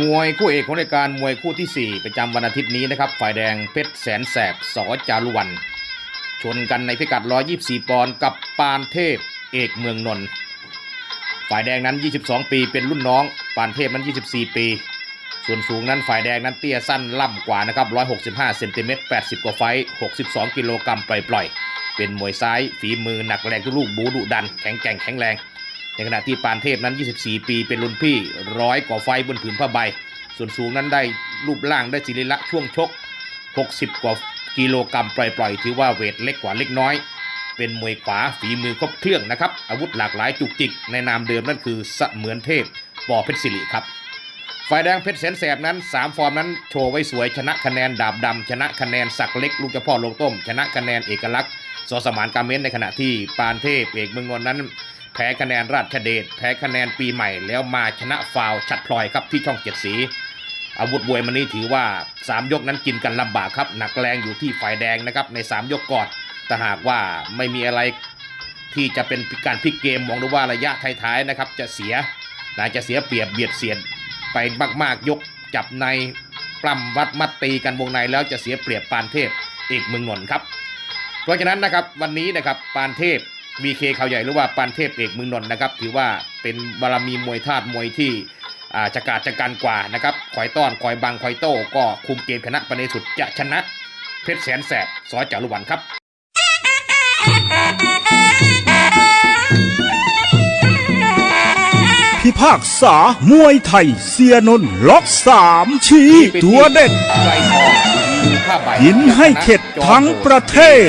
มวยคู่เอกของรายการมวยคู่ทีสี่ 4 ประจำวันอาทิตย์นี้นะครับ ฝ่ายแดงเพชรแสนแสบสอจารุวัน ชนกันในพิกัด 124 ปอนด์กับปานเทพเอกเมืองนนท์ฝ่ายแดงนั้น 22 ปีเป็นรุ่นน้อง ปานเทพนั้น 24 ปี ส่วนสูงนั้นฝ่ายแดงนั้นเตี้ยสั้นล่ำกว่านะครับ 165 เซนติเมตร 80 กว่าไฟ 62 กิโลกรัมปล่อยๆ เป็นมวยซ้ายฝีมือหนักแรงทุกลูกบูดุดัน แข็งแกร่งแข็งแรง ในขณะที่ปานเทพนั้น 24 ปีเป็นรุ่นพี่ร้อยกว่าไฟบนผืนผ้าใบ ส่วนสูงนั้นได้รูปร่างได้ศิริละช่วงชก 60 กว่ากิโลกรัมปล่อยๆ ถือว่าเวทเล็กกว่าเล็กน้อย เป็นมวยขวาฝีมือครบเครื่องนะครับ อาวุธหลากหลายจุกจิก ในนามเดิมนั่นคือเสมือนเทพปอเพชรศิริครับฝ่ายแดงเพชรแสนแสบนั้น 3 ฟอร์มนั้นโชว์ไว้สวยชนะคะแนนดาบดำชนะคะแนนสักเล็กลูกเจ้าพ่อลงต้ม ชนะคะแนนเอกลักษณ์สอสมานการเม้นในขณะที่ปานเทพเอกเมืองนนท์นั้น แพ้คะแนนราชเดชแพ้คะแนนปีใหม่ แล้วมาชนะฟาวชัดพลอยครับที่ช่องเจ็ดสี อาวุธมวยมันนี้ถือว่า 3 ยกนั้นกินกันลำบากครับ หนักแรงอยู่ที่ฝ่ายแดงนะครับใน 3 ยกก่อนแต่หากว่าไม่มีอะไรที่จะเป็นการพลิกเกมมองดูว่าระยะท้ายๆนะครับจะเสียน่าจะเสียเปรียบเบียดเสียดไปมากๆ ยกจับในปล้ำวัดมัดตีกันวงในแล้วจะเสียเปรียบปานเทพเอกเมืองนนท์ครับ เพราะฉะนั้นนะครับวันนี้นะครับปานเทพ วีเคเขาใหญ่หรือว่าปานเทพเอกเมืองนนท์นะครับ ถือว่าเป็นบารมีมวยธาตุมวยที่อ่าจะกาดจะกันกว่านะครับคอยต้อนคอยบังคอยโต้ก็คุมเกมชนะไปในสุดจะชนะ เพชรแสนแสบสอจารุวันครับพิพากษามวยไทย เสียนนท์ล็อกสามชี้ตัวเด็ดไกรทองมีผ้าใบหินให้เข็ดทั้งประเทศ